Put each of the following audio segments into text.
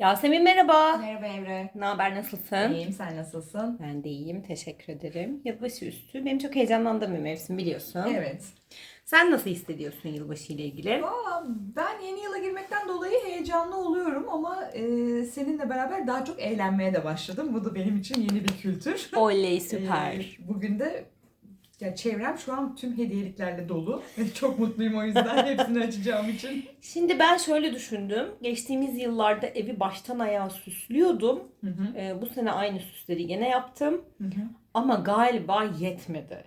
Yasemin merhaba. Merhaba Emre. Ne haber nasılsın? İyiyim, sen nasılsın? Ben de iyiyim teşekkür ederim. Yılbaşı üstü benim çok heyecanlandığım bir mevsim biliyorsun. Evet. Sen nasıl hissediyorsun yılbaşı ile ilgili? Aa, ben yeni yıla girmekten dolayı heyecanlı oluyorum ama e, seninle beraber daha çok eğlenmeye de başladım. Bu da benim için yeni bir kültür. Oley süper. E, bugün de ya çevrem şu an tüm hediyeliklerle dolu. Çok mutluyum o yüzden hepsini açacağım için. Şimdi ben şöyle düşündüm. Geçtiğimiz yıllarda evi baştan ayağa süslüyordum. Hı hı. Ee, bu sene aynı süsleri yine yaptım. Hı hı. Ama galiba yetmedi.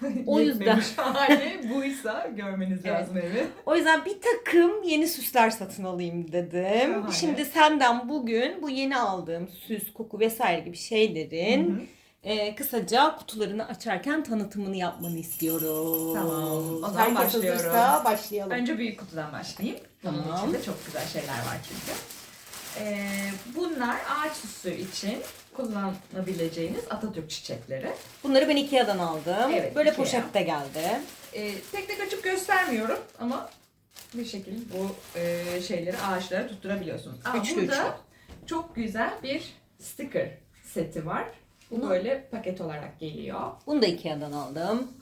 O yüzden- hali buysa görmeniz Evet. lazım evi. O yüzden bir takım yeni süsler satın alayım dedim. Şahane. Şimdi senden bugün bu yeni aldığım süs, koku vesaire gibi şeylerin Hı hı. E, kısaca kutularını açarken tanıtımını yapmanı istiyorum. Tamam, o zaman Herkes başlıyorum. hazırsa başlayalım. Önce büyük kutudan başlayayım. Bunun Tamam. içinde çok güzel şeyler var çünkü. Ee, bunlar ağaç süsü için kullanabileceğiniz Atatürk çiçekleri. Bunları ben Ikea'dan aldım. Evet, Böyle Ikea. poşette geldi. Ee, tek tek açıp göstermiyorum ama bir şekilde bu e, şeyleri ağaçlara tutturabiliyorsunuz. Aa, Üçlü burada üçlü. çok güzel bir sticker seti var. Bu Bunu- böyle paket olarak geliyor. Bunu da Ikea'dan aldım.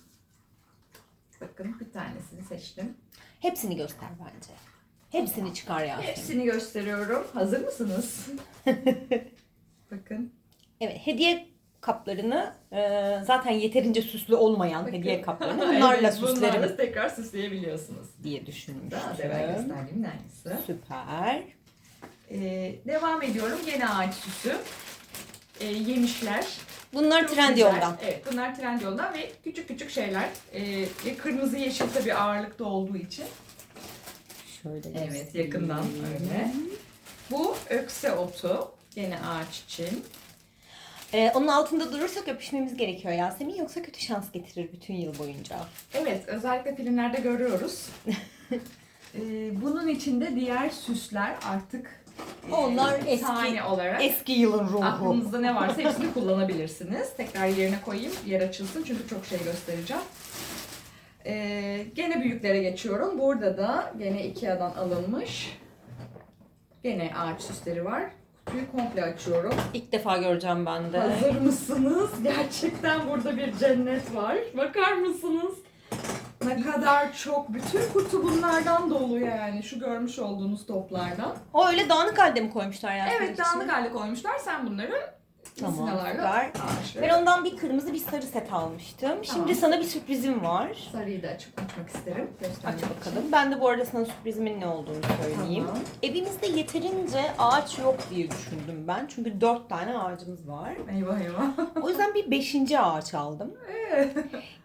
Bakın bir tanesini seçtim. Hepsini göster bence. Hepsini çıkar Yasemin. Hepsini gösteriyorum. Hazır mısınız? Bakın. Evet, hediye kaplarını e, zaten yeterince süslü olmayan Bakın. hediye kaplarını bunlarla Evet, süslerim Bunlarla tekrar süsleyebiliyorsunuz. diye düşünmüştüm. Daha az evvel gösterdiğimin aynısı. Süper. Ee, devam ediyorum. Gene ağaç süsü. Ee, yemişler. Bunlar Çok Trendyol'dan. güzel. Evet bunlar Trendyol'dan ve küçük küçük şeyler. Ve kırmızı yeşil tabii ağırlıkta olduğu için. Şöyle Evet yakından öyle. Bu ökse otu. Gene ağaç için. Ee, onun altında durursak öpüşmemiz gerekiyor Yasemin yoksa kötü şans getirir bütün yıl boyunca. Evet, özellikle filmlerde görüyoruz. Ee, bunun içinde diğer süsler artık e, Onlar eski- tane olarak Eski yılın ruhu. aklınızda ne varsa hepsini kullanabilirsiniz. Tekrar yerine koyayım, yer açılsın çünkü çok şey göstereceğim. Ee, gene büyüklere geçiyorum. Burada da gene Ikea'dan alınmış. Gene ağaç süsleri var. Kutuyu komple açıyorum. İlk defa göreceğim ben de. Hazır mısınız? Gerçekten burada bir cennet var. Bakar mısınız? Kadar çok. Bütün kutu bunlardan dolu yani. Şu görmüş olduğunuz toplardan. O öyle dağınık halde mi koymuşlar Yasemin Evet dağınık halde koymuşlar. Sen bunları Tamam, süper. Ben ondan bir kırmızı bir sarı set almıştım. Şimdi Tamam. sana bir sürprizim var. Sarıyı da açıp açmak isterim. Aç Göstermek için. bakalım. Ben de bu arada sana sürprizimin ne olduğunu söyleyeyim. Tamam. Evimizde yeterince ağaç yok diye düşündüm ben. Çünkü dört tane ağacımız var. Eyvah eyvah. O yüzden bir beşinci ağaç aldım.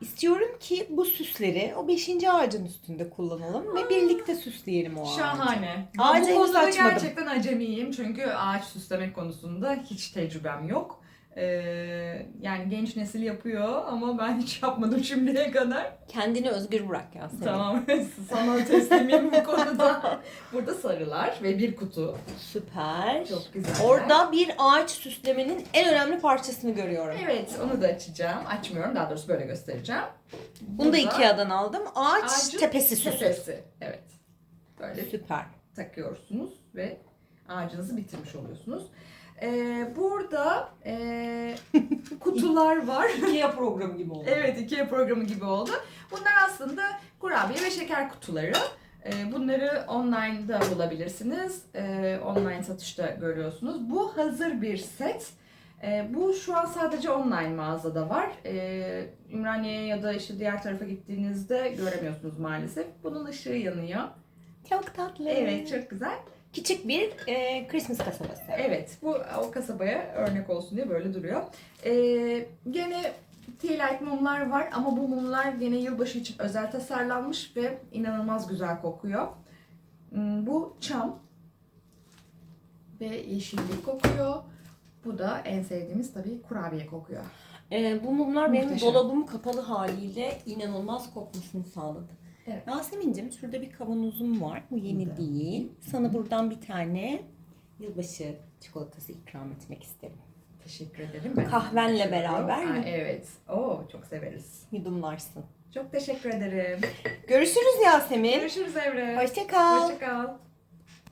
İstiyorum ki bu süsleri o beşinci ağacın üstünde kullanalım ve birlikte süsleyelim o ağacı. Şahane. Ağaca Bu henüz konuda açmadım. gerçekten acemiyim. Çünkü ağaç süslemek konusunda hiç tecrübem yok. Ee, yani genç nesil yapıyor ama ben hiç yapmadım şimdiye kadar. Kendini özgür bırak ya senin. Tamam sana teslimim bu konuda. Burada sarılar ve bir kutu. Süper. Çok güzel. Orada bir ağaç süslemenin en önemli parçasını görüyorum. Evet onu da açacağım. Açmıyorum daha doğrusu böyle göstereceğim. Bunu da Ikea'dan aldım. Ağaç ağacın tepesi süsü. Tepesi. Evet. Böyle Süper. takıyorsunuz ve ağacınızı bitirmiş oluyorsunuz. Ee, burada ee, kutular var. Ikea programı gibi oldu. evet Ikea programı gibi oldu. Bunlar aslında kurabiye ve şeker kutuları. Ee, bunları online'da bulabilirsiniz. Ee, online satışta görüyorsunuz. Bu hazır bir set. Ee, bu şu an sadece online mağazada var. Ee, Ümraniye'ye ya da işte diğer tarafa gittiğinizde göremiyorsunuz maalesef. Bunun ışığı yanıyor. Çok tatlı. Evet çok güzel. Küçük bir e, Christmas kasabası. Evet, bu o kasabaya örnek olsun diye böyle duruyor. Ee, gene tea light mumlar var ama bu mumlar gene yılbaşı için özel tasarlanmış ve inanılmaz güzel kokuyor. Hmm, Bu çam ve yeşillik kokuyor. Bu da en sevdiğimiz tabii kurabiye kokuyor. E, bu mumlar benim Muhteşem. dolabım kapalı haliyle inanılmaz kokmasını sağladı. Evet. Yasemin'cim şurada bir kavanozum var. Bu yeni Burada. değil. Sana buradan bir tane yılbaşı çikolatası ikram etmek isterim. Teşekkür ederim. Ben Kahvenle beraber Aa, mi? Evet. Oo, çok severiz. Yudumlarsın. Çok teşekkür ederim. Görüşürüz Yasemin. Görüşürüz Evre. Hoşça kal. Hoşça kal.